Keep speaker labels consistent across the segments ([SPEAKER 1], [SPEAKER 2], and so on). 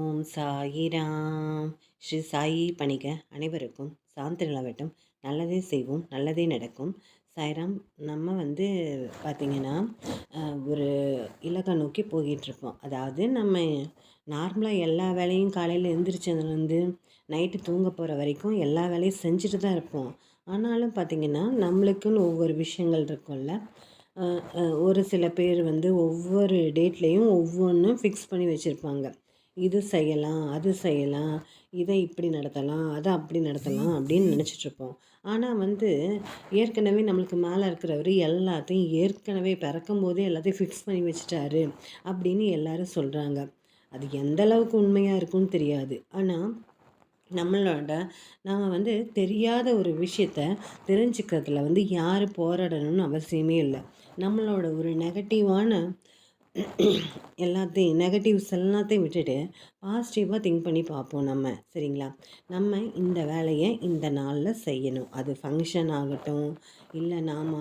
[SPEAKER 1] ஓம் சாயிராம். ஸ்ரீ சாயி பணிக அனைவருக்கும் சாந்தி நிலவட்டும். நல்லதே செய்வோம் நல்லதே நடக்கும். சாய்ராம் நம்ம வந்து பார்த்திங்கன்னா ஒரு இலக்கை நோக்கி போயிட்டுருப்போம். அதாவது நம்ம நார்மலாக எல்லா வேலையும் காலையில் எழுந்திரிச்சதுலேருந்து நைட்டு தூங்க போகிற வரைக்கும் எல்லா வேலையும் செஞ்சுட்டு தான் இருப்போம். ஆனாலும் பார்த்திங்கன்னா நம்மளுக்குன்னு ஒவ்வொரு விஷயங்கள் இருக்கும்ல. ஒரு சில பேர் வந்து ஒவ்வொரு டேட்லேயும் ஒவ்வொன்றும் ஃபிக்ஸ் பண்ணி வச்சுருப்பாங்க. இது செய்யலாம் அது செய்யலாம் இதை இப்படி நடத்தலாம் அதை அப்படி நடத்தலாம் அப்படின்னு நினச்சிட்ருப்போம் ஆனால் வந்து ஏற்கனவே நம்மளுக்கு மேலே இருக்கிறவர் எல்லாத்தையும் ஏற்கனவே பிறக்கும் போதே எல்லாத்தையும் ஃபிக்ஸ் பண்ணி வச்சுட்டாரு அப்படின்னு எல்லாரும் சொல்கிறாங்க அது எந்த அளவுக்கு உண்மையாக இருக்கும்னு தெரியாது. ஆனால் நம்மளோட நாம் வந்து தெரியாத ஒரு விஷயத்த தெரிஞ்சுக்கிறதுல வந்து யார் போராடணும்னு அவசியமே இல்லை. நம்மளோட ஒரு நெகட்டிவான எல்லாத்தையும் நெகட்டிவ்ஸ் எல்லாத்தையும் விட்டுட்டு பாசிட்டிவாக திங்க் பண்ணி பார்ப்போம் நம்ம சரிங்களா? நம்ம இந்த வேலையை இந்த நாளில் செய்யணும். அது ஃபங்க்ஷன் ஆகட்டும் இல்லை நாம்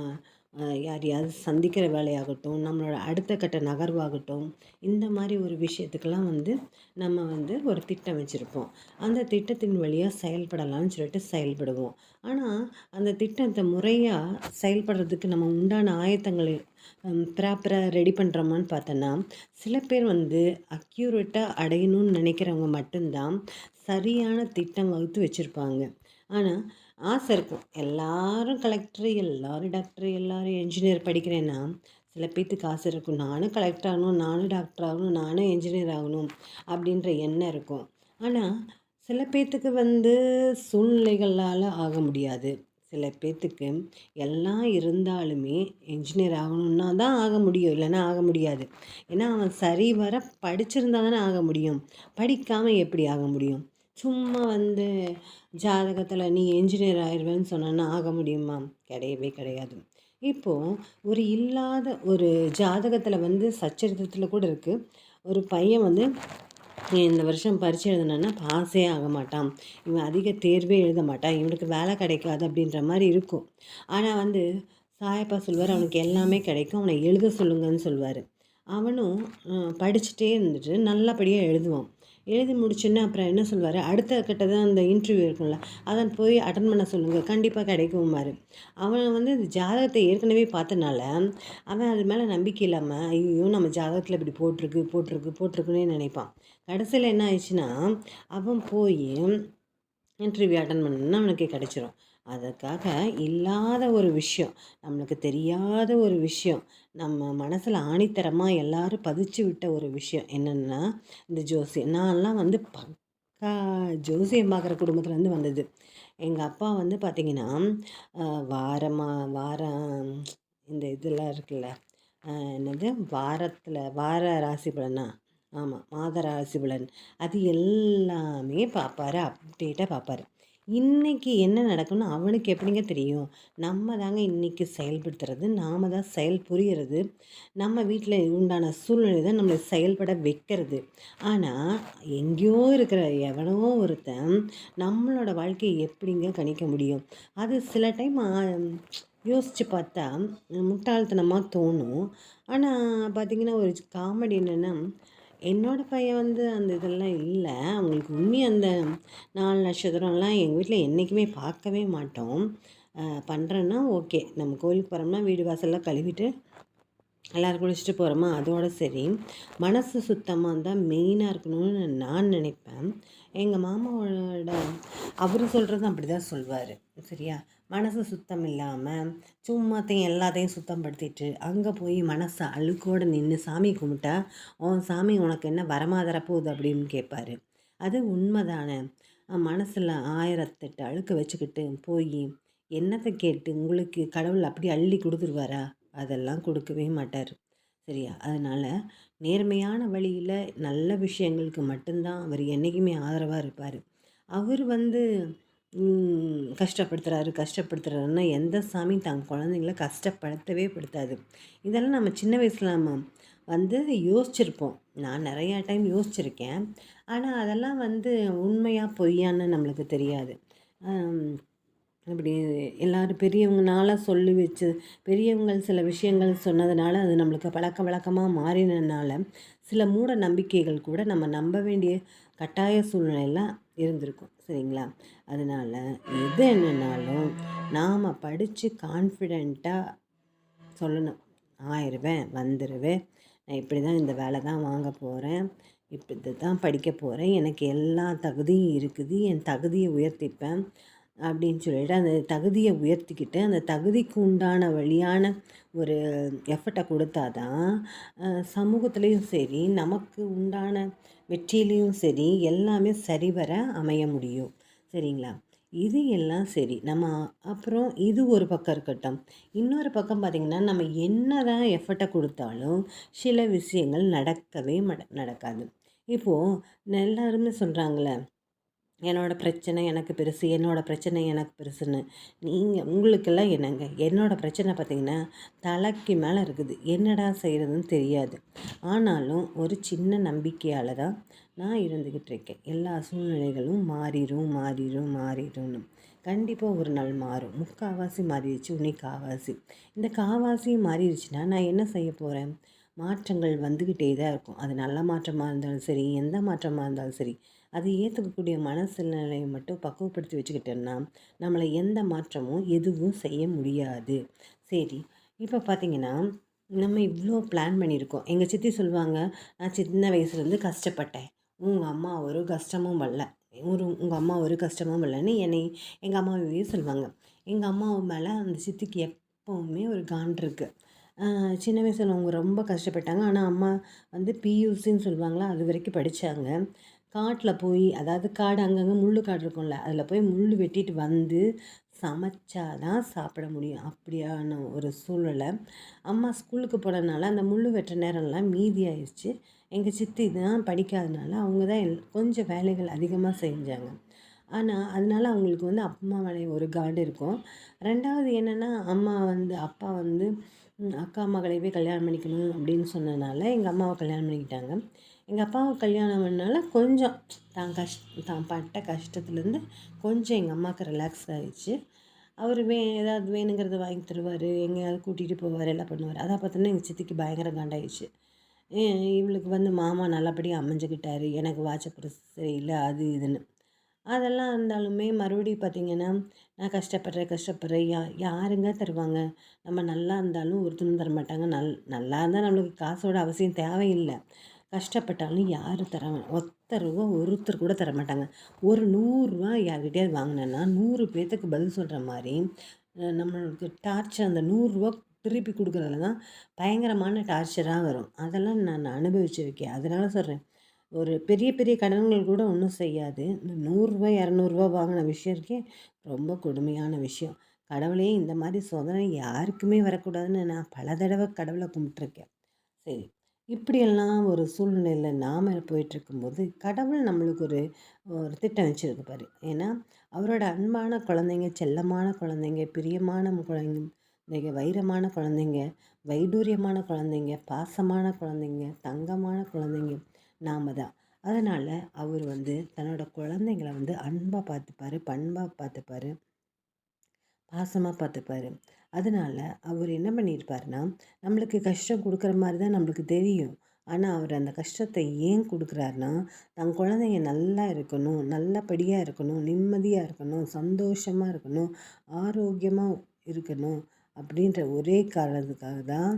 [SPEAKER 1] யாரையாவது சந்திக்கிற வேலையாகட்டும் நம்மளோட அடுத்த கட்ட நகர்வாகட்டும் இந்த மாதிரி ஒரு விஷயத்துக்கெல்லாம் வந்து நம்ம வந்து ஒரு திட்டம் வச்சுருப்போம். அந்த திட்டத்தின் வழியாக செயல்படலாம்னு சொல்லிட்டு செயல்படுவோம். ஆனால் அந்த திட்டத்தை முறையாக செயல்படுறதுக்கு நம்ம உண்டான ஆயத்தங்களை ப்ராப்பராக ரெடி பண்ணுறோமான்னு பார்த்தோன்னா சில பேர் வந்து அக்யூரேட்டாக அடையணும்னு நினைக்கிறவங்க மட்டும்தான் சரியான திட்டம் வகுத்து வச்சுருப்பாங்க. ஆனால் ஆசை இருக்கும். எல்லாரும் கலெக்டர் எல்லோரும் டாக்டர் எல்லோரும் என்ஜினியர் படிக்கிறேன்னா சில பேர்த்துக்கு ஆசை இருக்கும். நானும் கலெக்டர் ஆகணும் நானும் டாக்டர் ஆகணும் நானும் என்ஜினியர் ஆகணும் அப்படின்ற எண்ணம் இருக்கும். ஆனால் சில பேர்த்துக்கு வந்து சூழ்நிலைகளால் ஆக முடியாது. சில பேர்த்துக்கு எல்லாம் இருந்தாலுமே என்ஜினியர் ஆகணுன்னா தான் ஆக முடியும் இல்லைன்னா ஆக முடியாது. ஏன்னா அவன் சரி வர படிச்சிருந்தா தானே ஆக முடியும். படிக்காமல் எப்படி ஆக முடியும்? சும்மா வந்து ஜாதகத்தில் நீ என்ஜினியர் ஆயிடுவேன்னு சொன்னான்னா ஆக முடியுமா? கிடையவே கிடையாது. இப்போது ஒரு இல்லாத ஒரு ஜாதகத்தில் வந்து சச்சரித்திரத்தில் கூட இருக்குது ஒரு பையன் வந்து இந்த வருஷம் பரீட்சை எழுதுனேன்னா பாஸே ஆக மாட்டான். இவன் அதிக தேர்வே எழுத மாட்டான். இவனுக்கு வேலை கிடைக்காது அப்படின்ற மாதிரி இருக்கும். ஆனால் வந்து சாயப்பா சொல்வார் அவனுக்கு எல்லாமே கிடைக்கும். அவனை எழுத சொல்லுங்கன்னு சொல்வார் அவனும் படிச்சுட்டே இருந்துட்டு நல்லபடியாக எழுதுவான். எழுதி முடிச்சுன்னா அப்புறம் என்ன சொல்வார் அடுத்த கட்டதான் அந்த இன்டர்வியூ இருக்கும்ல அதன் போய் அட்டன் பண்ண சொல்லுங்கள் கண்டிப்பாக கிடைக்குமாரு அவன் வந்து ஜாதகத்தை ஏற்கனவே பார்த்தனால அவன் அது மேலே நம்பிக்கை இல்லாமல் ஐயோ நம்ம ஜாதகத்தில் இப்படி போட்டிருக்கு போட்டிருக்கு போட்டிருக்குன்னே நினைப்பான். கடைசியில் என்ன ஆயிடுச்சுன்னா அவன் போய் இன்டர்வியூ அட்டன் பண்ணணுன்னா அவனுக்கு கிடச்சிரும். அதுக்காக இல்லாத ஒரு விஷயம் நம்மளுக்கு தெரியாத ஒரு விஷயம் நம்ம மனசில் ஆணித்தரமாக எல்லோரும் பதிச்சு விட்ட ஒரு விஷயம் என்னென்னா இந்த ஜோசியம். நான்லாம் வந்து பக்கா ஜோசியம் பார்க்குற குடும்பத்துலேருந்து வந்தது. எங்கள் அப்பா வந்து பார்த்திங்கன்னா வாரமாக வாரம் இந்த இதெல்லாம் இருக்குல்ல என்னது? வாரத்தில் வார ராசி பலனா ஆமாம் மாத ராசி அது எல்லாமே பார்ப்பாரு அப்டேட்டாக பார்ப்பாரு இன்றைக்கி என்ன நடக்கும்னு அவனுக்கு எப்படிங்க தெரியும்? நம்ம தாங்க இன்றைக்கி செயல்படுத்துறது நாம் தான் செயல் புரிகிறது நம்ம வீட்டில் உண்டான சூழ்நிலை தான் நம்மளை செயல்பட வைக்கிறது. ஆனால் எங்கேயோ இருக்கிற எவனோ ஒருத்தன் நம்மளோட வாழ்க்கையை எப்படிங்க கணிக்க முடியும்? அது சில டைம் யோசித்து பார்த்தா முட்டாள்தனமாக தோணும். ஆனால் பார்த்திங்கன்னா ஒரு காமெடி என்னென்னா என்னோடய பையன் வந்து அந்த இதெல்லாம் இல்லை. அவங்களுக்கு உண்மையாக அந்த நாலு நட்சத்திரம்லாம் எங்கள் வீட்டில் என்றைக்குமே பார்க்கவே மாட்டோம். பண்ணுறேன்னா ஓகே. நம்ம கோயிலுக்கு போகிறோம்னா வீடு வாசல்லாம் கழுவிட்டு எல்லோரும் குளிச்சுட்டு போகிறோமா அதோட சரி. மனசு சுத்தமாக தான் மெயினாக இருக்கணும்னு நான் நினைப்பேன். எங்கள் மாமாவோட அவர் சொல்கிறது அப்படி தான் சொல்வார். சரியா? மனசு சுத்தம் இல்லாமல் சும்மாத்தையும் எல்லாத்தையும் சுத்தம் படுத்திட்டு அங்கே போய் மனசை அழுக்கோடு நின்று சாமி கும்பிட்டா உன் சாமி உனக்கு என்ன வரமாதர போகுது? அப்படின்னு கேட்பாரு அது உண்மைதானே? மனசில் ஆயிரத்தெட்டு அழுக்க வச்சுக்கிட்டு போய் என்னத்தை கேட்டு உங்களுக்கு கடவுள் அப்படி அள்ளி கொடுத்துருவாரா? அதெல்லாம் கொடுக்கவே மாட்டார். சரியா? அதனால் நேர்மையான வழியில் நல்ல விஷயங்களுக்கு மட்டும்தான் அவர் என்றைக்குமே ஆதரவாக இருப்பார். அவர் வந்து கஷ்டப்படுத்துகிறாரு கஷ்டப்படுத்துகிறாருன்னா எந்த சாமி தன் குழந்தைங்கள கஷ்டப்படுத்தவே படுத்தாது. இதெல்லாம் நம்ம சின்ன வயசில் நம்ம வந்து யோசிச்சிருப்போம். நான் நிறையா டைம் யோசிச்சிருக்கேன். ஆனால் அதெல்லாம் வந்து உண்மையாக பொய்யான்னு நம்மளுக்கு தெரியாது. இப்படி எல்லோரும் பெரியவங்கனால சொல்லி வச்சு பெரியவங்கள் சில விஷயங்கள் சொன்னதுனால அது நம்மளுக்கு பழக்க வழக்கமாக மாறினதுனால சில மூட நம்பிக்கைகள் கூட நம்ம நம்ப வேண்டிய கட்டாய சூழ்நிலையெல்லாம் இருந்திருக்கும். சரிங்களா? அதனால் எது என்னன்னாலும் நாம் படித்து கான்ஃபிடெண்ட்டாக சொல்லணும். ஆயிடுவேன் வந்துடுவேன் நான் இப்படி தான் இந்த வேலை தான் வாங்க போகிறேன் இப்படி தான் படிக்க போகிறேன் எனக்கு எல்லா தகுதியும் இருக்குது. என் தகுதியை உயர்த்திப்பேன். அப்படின்னு சொல்லிட்டு அந்த தகுதியை உயர்த்திக்கிட்டு அந்த தகுதிக்கு உண்டான வழியான ஒரு எஃபர்ட்டை கொடுத்தா தான் சமூகத்துலேயும் சரி நமக்கு உண்டான வெற்றியிலையும் சரி எல்லாமே சரிவர அமைய முடியும். சரிங்களா? இது எல்லாம் சரி நம்ம அப்புறம் இது ஒரு பக்கம் இருக்கட்டும். இன்னொரு பக்கம் பார்த்திங்கன்னா நம்ம என்ன தான் எஃபர்ட்டை கொடுத்தாலும் சில விஷயங்கள் நடக்கவே நடக்காது. இப்போது எல்லாருமே சொல்கிறாங்களே என்னோடய பிரச்சனை எனக்கு பெருசு என்னோடய பிரச்சனை எனக்கு பெருசுன்னு. நீங்கள் உங்களுக்கெல்லாம் என்னங்க? என்னோடய பிரச்சனை பார்த்திங்கன்னா தலைக்கு மேலே இருக்குது. என்னடா செய்கிறதுன்னு தெரியாது. ஆனாலும் ஒரு சின்ன நம்பிக்கையால் தான் நான் இருந்துக்கிட்டு இருக்கேன். எல்லா சூழ்நிலைகளும் மாறிடும் மாறிடும் மாறிடும்னு கண்டிப்பாக ஒரு நாள் மாறும். முக்கால்வாசி மாறிடுச்சு உன்னை காவாசி. இந்த காவாசி மாறிடுச்சுன்னா நான் என்ன செய்ய போகிறேன் மாற்றங்கள் வந்துக்கிட்டே தான் இருக்கும். அது நல்ல மாற்றமாக இருந்தாலும் சரி எந்த மாற்றமாக இருந்தாலும் சரி அது ஏற்றுக்கக்கூடிய மனசூழ்நிலையை மட்டும் பக்குவப்படுத்தி வச்சுக்கிட்டோன்னா நம்மளை எந்த மாற்றமும் எதுவும் செய்ய முடியாது. சரி இப்போ பார்த்தீங்கன்னா நம்ம இவ்வளோ பிளான் பண்ணியிருக்கோம். எங்கள் சித்தி சொல்லுவாங்க நான் சின்ன வயசுலேருந்து கஷ்டப்பட்டேன். உங்கள் அம்மா ஒரு கஷ்டமும் வரல. ஒரு உங்கள் அம்மா ஒரு கஷ்டமும் வரலன்னு என்னை எங்கள் அம்மாவையே சொல்லுவாங்க. எங்கள் அம்மா மேலே அந்த சித்திக்கு எப்போவுமே ஒரு கான் இருக்குது சின்ன வயசில் அவங்க ரொம்ப கஷ்டப்பட்டாங்க. ஆனால் அம்மா வந்து பியூசின்னு சொல்லுவாங்களா அது வரைக்கும் படித்தாங்க காட்டில் போய் அதாவது காடு அங்கங்கே முள் காடு இருக்கும்ல அதில் போய் முள் வெட்டிட்டு வந்து சமைச்சா தான் சாப்பிட முடியும். அப்படியான ஒரு சூழ்நிலை. அம்மா ஸ்கூலுக்கு போனதுனால அந்த முள் வெட்டுற நேரம்லாம் மீதி ஆயிடுச்சு. எங்கள் சித்தி தான் படிக்காதனால அவங்க தான் எல் கொஞ்சம் வேலைகள் அதிகமாக செஞ்சாங்க. ஆனால் அதனால அவங்களுக்கு வந்து அம்மா வேலை ஒரு காடு இருக்கும். ரெண்டாவது என்னென்னா அம்மா வந்து அப்பா வந்து அக்கா மகளையவே கல்யாணம் பண்ணிக்கணும் அப்படின்னு சொன்னதுனால எங்கள் அம்மாவை கல்யாணம் பண்ணிக்கிட்டாங்க. எங்கள் அப்பாவை கல்யாணம் பண்ணனால கொஞ்சம் தான் கஷ் தான் பட்ட கஷ்டத்துலேருந்து கொஞ்சம் எங்கள் அம்மாவுக்கு ரிலாக்ஸ் ஆகிடுச்சு அவர் வே ஏதாவது வேணுங்கிறத வாங்கி தருவார் எங்கேயாவது கூட்டிகிட்டு போவார் எல்லாம் பண்ணுவார். அதை பார்த்தோன்னா எங்கள் சித்திக்கு பயங்கர காண்டாயிடுச்சு. இவளுக்கு வந்து மாமா நல்லபடியாக அமைஞ்சுக்கிட்டாரு எனக்கு வாட்சப்பர் சரியில்லை அது இதுன்னு. அதெல்லாம் இருந்தாலுமே மறுபடியும் பார்த்திங்கன்னா நான் கஷ்டப்படுறேன் கஷ்டப்படுறேன். யா யாருங்க தருவாங்க? நம்ம நல்லா இருந்தாலும் ஒருத்தரும் தர மாட்டாங்க நல் நல்லா இருந்தால் நம்மளுக்கு காசோட அவசியம் தேவையில்லை. கஷ்டப்பட்டாலும் யாரும் தர ஒத்த ரூபா ஒருத்தர் கூட தர மாட்டாங்க ஒரு நூறுரூவா யார்கிட்டயாவது வாங்கினேன்னா நூறு பேர்த்துக்கு பதில் சொல்கிற மாதிரி நம்மளுக்கு டார்ச்சர் அந்த நூறுரூவா திருப்பி கொடுக்குறதுல தான் பயங்கரமான டார்ச்சராக வரும். அதெல்லாம் நான் அனுபவிச்சிருக்கேன். அதனால் சொல்கிறேன் ஒரு பெரிய பெரிய கடன்கள் கூட ஒன்றும் செய்யாது. இந்த நூறுரூவா இரநூறுவா வாங்கின விஷயம் இருக்கே ரொம்ப கொடுமையான விஷயம். கடவுளே இந்த மாதிரி சோதனை யாருக்குமே வரக்கூடாதுன்னு நான் பல தடவை கடவுளை கும்பிட்ருக்கேன் சரி இப்படியெல்லாம் ஒரு சூழ்நிலையில் நாம் போயிட்டுருக்கும்போது கடவுள் நம்மளுக்கு ஒரு ஒரு திட்டம் வச்சுருக்குப்பாரு ஏன்னா அவரோட அன்பான குழந்தைங்க செல்லமான குழந்தைங்க பிரியமான குழந்தைங்க வைரமான குழந்தைங்க வைடூரியமான குழந்தைங்க பாசமான குழந்தைங்க தங்கமான குழந்தைங்க நாம் தான். அதனால் அவர் வந்து தன்னோட குழந்தைங்கள வந்து அன்பாக பார்த்துப்பாரு பண்பாக பார்த்துப்பார் பாசமாக பார்த்துப்பாரு. அதனால் அவர் என்ன பண்ணியிருப்பாருன்னா நம்மளுக்கு கஷ்டம் கொடுக்குற மாதிரி தான் நம்மளுக்கு தெரியும். ஆனால் அவர் அந்த கஷ்டத்தை ஏன் கொடுக்குறாருனா தன் குழந்தைங்க நல்லா இருக்கணும் நல்லபடியாக இருக்கணும் நிம்மதியாக இருக்கணும் சந்தோஷமாக இருக்கணும் ஆரோக்கியமாக இருக்கணும் அப்படின்ற ஒரே காரணத்துக்காக தான்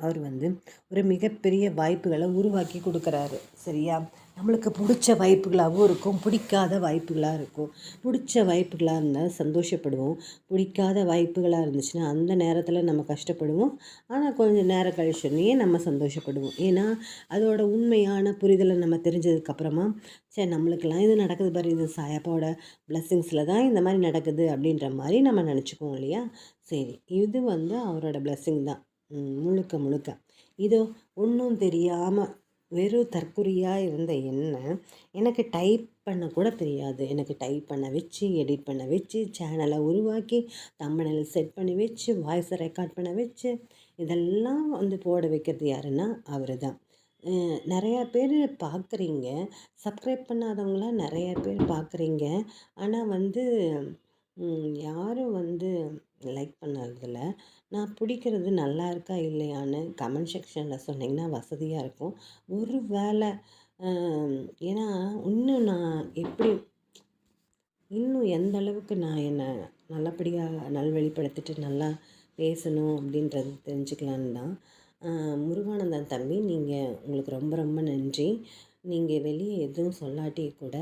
[SPEAKER 1] அவர் வந்து ஒரு மிகப்பெரிய வாய்ப்புகளை உருவாக்கி கொடுக்குறாரு. சரியா? நம்மளுக்கு பிடிச்ச வாய்ப்புகளாகவும் இருக்கும். பிடிக்காத வாய்ப்புகளாக இருக்கும். பிடிச்ச வாய்ப்புகளாக இருந்தால் சந்தோஷப்படுவோம். பிடிக்காத வாய்ப்புகளாக இருந்துச்சுன்னா அந்த நேரத்தில் நம்ம கஷ்டப்படுவோம். ஆனால் கொஞ்சம் நேரம் கழிச்சோன்னே நம்ம சந்தோஷப்படுவோம். ஏன்னா அதோட உண்மையான புரிதலை நம்ம தெரிஞ்சதுக்கப்புறமா சரி நம்மளுக்கெல்லாம் இது நடக்குது பாரு. இது சாயப்பாவோட பிளஸ்ஸிங்ஸில் தான் இந்த மாதிரி நடக்குது அப்படின்ற மாதிரி நம்ம நினச்சிக்குவோம் இல்லையா? சரி இது வந்து அவரோட பிளஸ்ஸிங் தான். முழுக்க முழுக்க. இதோ ஒன்றும் தெரியாமல் வெறும் தற்குறியாக இருந்த என்ன எனக்கு டைப் பண்ண கூட தெரியாது. எனக்கு டைப் பண்ண வச்சு எடிட் பண்ண வச்சு சேனலை உருவாக்கி தமிழில் செட் பண்ணி வச்சு வாய்ஸை ரெக்கார்ட் பண்ண வச்சு இதெல்லாம் வந்து போட வைக்கிறது யாருன்னா அவர் தான் நிறையா பேர் பார்க்குறீங்க சப்ஸ்கிரைப் பண்ணாதவங்களாம் நிறையா பேர் பார்க்குறீங்க ஆனால் வந்து யாரும் வந்து லைக் பண்ணதில் நான் பிடிக்கிறது நல்லா இருக்கா இல்லையான்னு கமெண்ட் செக்ஷனில் சொன்னீங்கன்னா வசதியாக இருக்கும். ஒரு வேளை ஏன்னா இன்னும் நான் எப்படி இன்னும் எந்த அளவுக்கு நான் என்னை நல்லபடியாக நல்வழிப்படுத்திட்டு நல்லா பேசணும் அப்படின்றது தெரிஞ்சுக்கலான்னு தான். முருகானந்தன் தம்பி நீங்கள் உங்களுக்கு ரொம்ப ரொம்ப நன்றி. நீங்கள் வெளியே எதுவும் சொல்லாட்டி கூட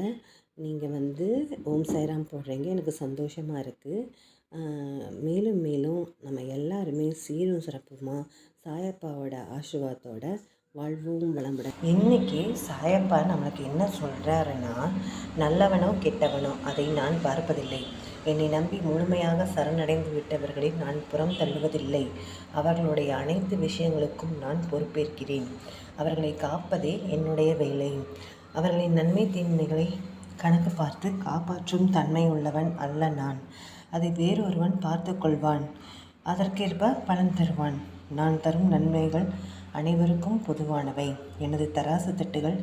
[SPEAKER 1] நீங்கள் வந்து ஓம் சாய்ராம் போடுறீங்க. எனக்கு சந்தோஷமாக இருக்குது மேலும் மேலும் நம்ம எல்லாருமே சீரும் சிறப்புமா சாயப்பாவோட ஆசீர்வாதத்தோட வாழ்வும் வளமுடன் இன்னைக்கு சாயப்பா நம்மளுக்கு என்ன சொல்கிறாருன்னா நல்லவனோ கெட்டவனோ அதை நான் பார்ப்பதில்லை. என்னை நம்பி முழுமையாக சரணடைந்து விட்டவர்களை நான் புறம் தள்ளுவதில்லை. அவர்களுடைய அனைத்து விஷயங்களுக்கும் நான் பொறுப்பேற்கிறேன். அவர்களை காப்பதே என்னுடைய வேலை. அவர்களின் நன்மை தீமைகளை கணக்கு பார்த்து காப்பாற்றும் தன்மை உள்ளவன் அல்ல நான். அதை வேறொருவன் பார்த்து கொள்வான் அதற்கேற்ப பலன் தருவான். நான் தரும் நன்மைகள் அனைவருக்கும் பொதுவானவை. எனது தராசு தட்டுகள்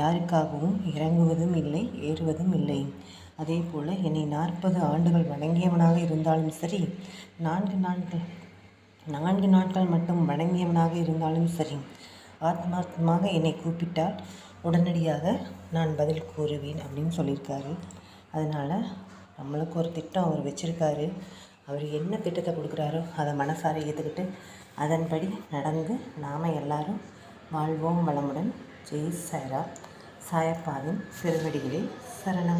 [SPEAKER 1] யாருக்காகவும் இறங்குவதும் இல்லை ஏறுவதும் இல்லை. அதே போல் என்னை நாற்பது ஆண்டுகள் வணங்கியவனாக இருந்தாலும் சரி நான்கு நாட்கள் நான்கு நாட்கள் மட்டும் வணங்கியவனாக இருந்தாலும் சரி ஆத்மார்த்தமாக என்னை கூப்பிட்டால் உடனடியாக நான் பதில் கூறுவேன் அப்படின்னு சொல்லியிருக்காரு. அதனால் நம்மளுக்கு ஒரு திட்டம் அவர் வச்சுருக்காரு. அவர் என்ன திட்டத்தை கொடுக்குறாரோ அதை மனசார ஏற்றுக்கிட்டு அதன்படி நடந்து நாம் எல்லாரும் வாழ்வோம் வளமுடன். ஜெய் சாய்ரா சாயப்பாவின் திருவடிகளே சரணம்.